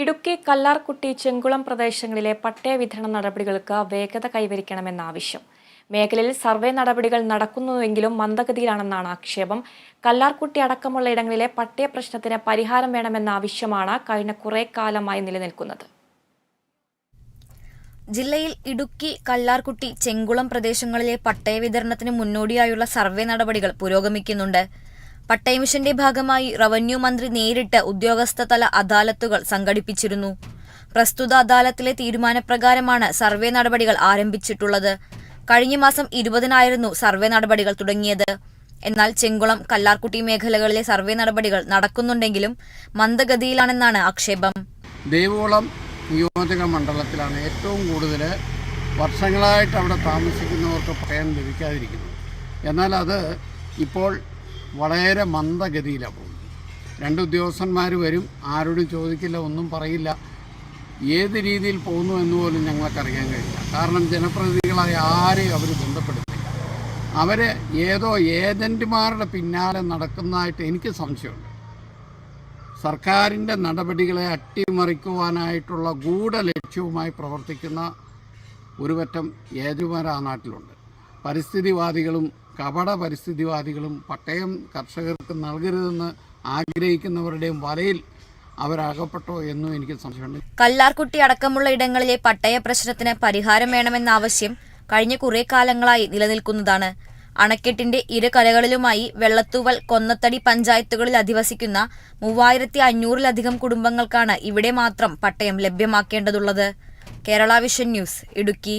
ഇടുക്കി കല്ലാർകുട്ടി ചെങ്കുളം പ്രദേശങ്ങളിലെ പട്ടയ വിതരണ നടപടികൾക്ക് വേഗത കൈവരിക്കണമെന്നാവശ്യം മേഖലയിൽ സർവേ നടപടികൾ നടക്കുന്നുവെങ്കിലും മന്ദഗതിയിലാണെന്നാണ് ആക്ഷേപം. കല്ലാർകുട്ടി അടക്കമുള്ള ഇടങ്ങളിലെ പട്ടയ പ്രശ്നത്തിന് പരിഹാരം വേണമെന്ന ആവശ്യമാണ് കഴിഞ്ഞ കുറേ കാലമായി നിലനിൽക്കുന്നത്. ജില്ലയിൽ ഇടുക്കി കല്ലാർകുട്ടി ചെങ്കുളം പ്രദേശങ്ങളിലെ പട്ടയ വിതരണത്തിന് മുന്നോടിയായുള്ള സർവേ നടപടികൾ പുരോഗമിക്കുന്നുണ്ട്. പട്ടയ മിഷന്റെ ഭാഗമായി റവന്യൂ മന്ത്രി നേരിട്ട് ഉദ്യോഗസ്ഥതല അദാലത്തുകൾ സംഘടിപ്പിച്ചിരുന്നു. പ്രസ്തുത അദാലത്തിലെ തീരുമാനപ്രകാരമാണ് സർവേ നടപടികൾ ആരംഭിച്ചിട്ടുള്ളത്. കഴിഞ്ഞ മാസം ഇരുപതിനായിരുന്നു സർവേ നടപടികൾ തുടങ്ങിയത്. എന്നാൽ ചെങ്കുളം കല്ലാർകുട്ടി മേഖലകളിലെ സർവേ നടപടികൾ നടക്കുന്നുണ്ടെങ്കിലും മന്ദഗതിയിലാണെന്നാണ് ആക്ഷേപം. ദേവോളം നിയോജക മണ്ഡലത്തിലാണ് ഏറ്റവും കൂടുതൽ വർഷങ്ങളായിട്ട് അവിടെ താമസിക്കുന്നവർക്ക് പട്ടയം ലഭിക്കാതിരിക്കുന്നത്. എന്നാൽ അത് ഇപ്പോൾ വളരെ മന്ദഗതിയിലാണ് പോകുന്നത്. രണ്ട് ഉദ്യോഗസ്ഥന്മാർ വരും ആരോടും ചോദിക്കില്ല ഒന്നും പറയില്ല. ഏത് രീതിയിൽ പോകുന്നു എന്ന് പോലും ഞങ്ങൾക്കറിയാൻ കഴിയില്ല. കാരണം ജനപ്രതിനിധികളായ ആരെയും അവർ ബന്ധപ്പെടുത്തില്ല. അവർ ഏതോ ഏജന്റുമാരുടെ പിന്നാലെ നടക്കുന്നതായിട്ട് എനിക്ക് സംശയമുണ്ട്. സർക്കാരിന്റെ നടപടികളെ അട്ടിമറിക്കുവാനായിട്ടുള്ള ഗൂഢലക്ഷ്യവുമായി പ്രവർത്തിക്കുന്ന ഒരുപറ്റം ഏജന്മാർ ആ നാട്ടിലുണ്ട്. പരിസ്ഥിതിവാദികളും കപട പരിസ്ഥിതിവാദികളും പട്ടയം കർഷകർക്ക് നൽകരുതെന്ന് ആഗ്രഹിക്കുന്നവരുടെയും വലയിൽ അവരകപ്പെട്ടോ എന്നും എനിക്ക് സംശയമുണ്ട്. കല്ലാർകുട്ടി അടക്കമുള്ള ഇടങ്ങളിലെ പട്ടയ പ്രശ്നത്തിന് പരിഹാരം വേണമെന്ന ആവശ്യം കഴിഞ്ഞ കുറെ കാലങ്ങളായി നിലനിൽക്കുന്നതാണ്. അണക്കെട്ടിന്റെ ഇരു കരകളിലുമായി വെള്ളത്തൂവൽ കൊന്നത്തടി പഞ്ചായത്തുകളിൽ അധിവസിക്കുന്ന മൂവായിരത്തി അഞ്ഞൂറിലധികം കുടുംബങ്ങൾക്കാണ് ഇവിടെ മാത്രം പട്ടയം ലഭ്യമാക്കേണ്ടതുള്ളത്. Kerala vision news Idukki.